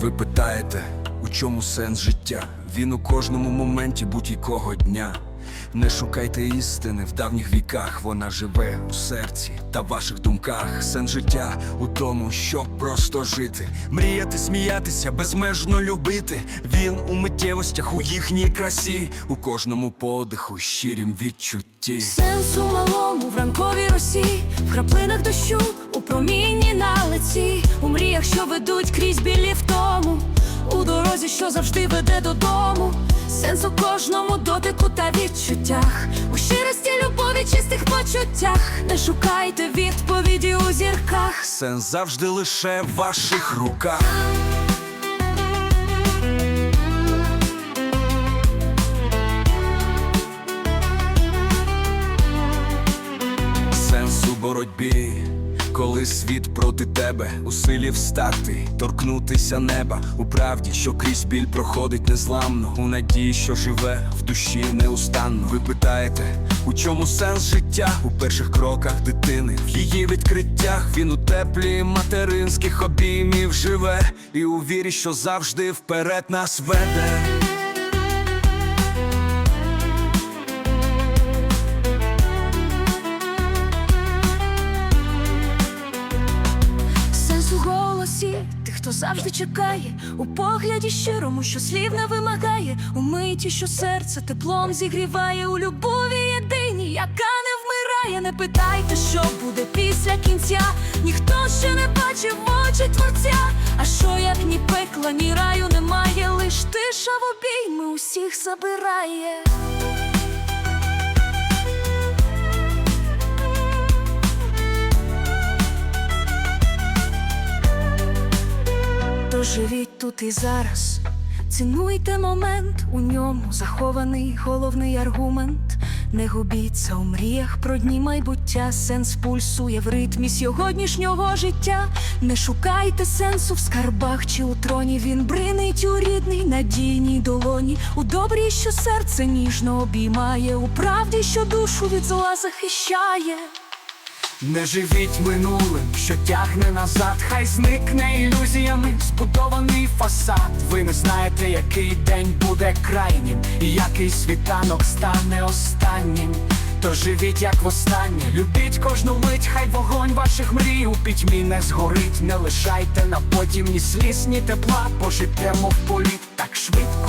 Ви питаєте, у чому сенс життя? Він у кожному моменті будь-якого дня. Не шукайте істини в давніх віках, вона живе у серці та ваших думках. Сен життя у тому, щоб просто жити, мріяти, сміятися, безмежно любити. Він у миттєвостях, у їхній красі, у кожному подиху, щирім відчутті. Сенс у малому в ранковій росі в краплинах дощу, у промінні на лиці, у мріях, що ведуть крізь білі втому, у дорозі, що завжди веде додому. Сенс у кожному дотику та відчуттях, у щирості, любові, чистих почуттях. Не шукайте відповіді у зірках. Сенс завжди лише в ваших руках. Боротьбі, коли світ проти тебе, у силі встати, торкнутися неба, у правді, що крізь біль проходить незламно, у надії, що живе в душі неустанно. Ви питаєте, у чому сенс життя? У перших кроках дитини, в її відкриттях він у теплі материнських обіймів живе, і у вірі, що завжди вперед нас веде. Хто завжди чекає, у погляді щирому, що слів не вимагає, у миті, що серце теплом зігріває, у любові єдиній, яка не вмирає. Не питайте, що буде після кінця. Ніхто ще не бачив очі творця. А що як ні пекла, ні раю немає, лиш тиша в обійми усіх забирає. Тож живіть тут і зараз, цінуйте момент, у ньому захований головний аргумент. Не губіться у мріях про дні майбуття, сенс пульсує в ритмі сьогоднішнього життя. Не шукайте сенсу в скарбах чи у троні. Він бринить у рідній надійній долоні, у добрій, що серце ніжно обіймає, у правді, що душу від зла захищає. Не живіть минулим, що тягне назад, хай зникне ілюзіями збудований фасад. Ви не знаєте, який день буде крайнім, і який світанок стане останнім. То живіть як востаннє, любіть кожну мить, хай вогонь ваших мрій у пітьмі не згорить, не лишайте на потім ні сліз, ні тепла, бо життя, мов політ, так швидко.